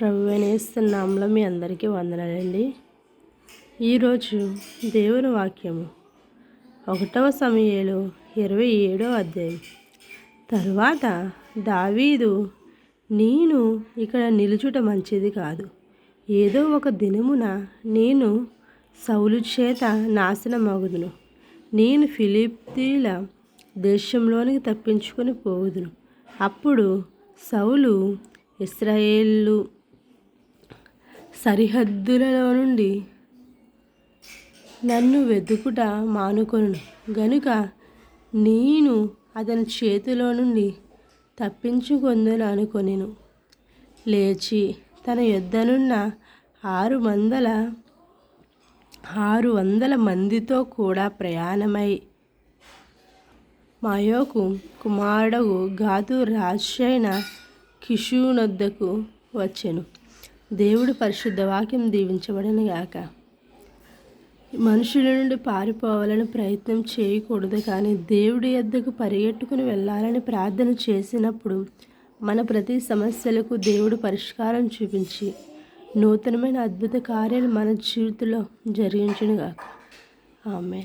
ప్రభువనేస్తున్నాంలో మీ అందరికీ వందనాలండి. ఈరోజు దేవుని వాక్యము ఒకటవ సమయంలో ఇరవై ఏడో అధ్యాయం. తరువాత దావీదు నేను ఇక్కడ నిలుచుట మంచిది కాదు. ఏదో ఒక దినమున నేను సౌలు చేత నాశనమగుదును. నేను ఫిలిప్తీల దేశంలోనికి తప్పించుకొని పోవుదును. అప్పుడు సౌలు ఇస్రాయేళ్ళు సరిహద్దులలో నుండి నన్ను వెతుకుట మానుకొను గనుక నేను అతని చేతిలో నుండి తప్పించుకొందని అనుకొనిను. లేచి తన యుద్ధనున్న ఆరు వందల ఆరు వందల మందితో కూడా ప్రయాణమై మాయోకు కుమారుడు గాదు రాజైన కిషునొద్దకు వచ్చెను. దేవుడు పరిశుద్ధ వాక్యం దీవించబడని గాక. మనుషుల నుండి పారిపోవాలని ప్రయత్నం చేయకూడదు కానీ దేవుడి యొద్దకు పరిగెట్టుకుని వెళ్ళాలని ప్రార్థన చేసినప్పుడు మన ప్రతి సమస్యలకు దేవుడు పరిష్కారం చూపించి నూతనమైన అద్భుత కార్యాలు మన జీవితంలో జరిగించునుగాక. ఆమె